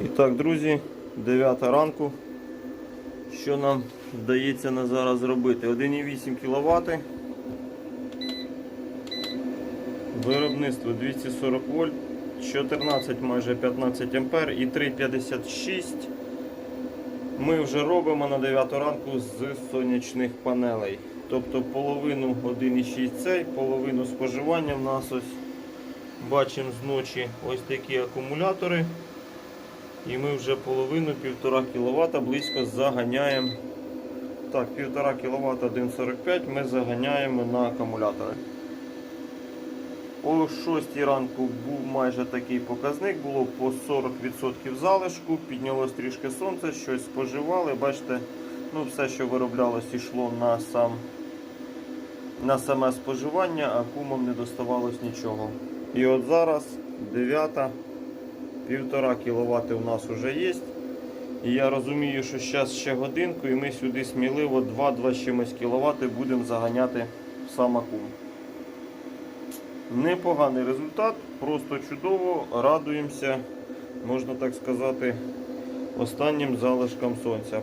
І так, друзі, 9 ранку. Що нам вдається на зараз зробити? 1,8 кВт. Виробництво 240 вольт, 14 майже 15 ампер і 3,56 ми вже робимо на 9 ранку з сонячних панелей. Тобто половину 1,6 цей, половину споживання в нас ось бачимо зночі ось такі акумулятори. І ми вже половину 1,5 кВт близько заганяємо. Так, 1,5 кВт 1,45 ми заганяємо на акумулятори. О 6 ранку був майже такий показник, було по 40% залишку, піднялось трішки сонце, щось споживали. Бачите, ну все, що вироблялось, йшло на сам на саме споживання, а кумам не доставалось нічого. І от зараз 9, 1,5 кВт у нас вже є. І я розумію, що зараз ще годинку і ми сюди сміливо 2-2 чимось кВт будемо заганяти в сам. Непоганий результат, просто чудово, радуємося, можна так сказати, останнім залишкам сонця.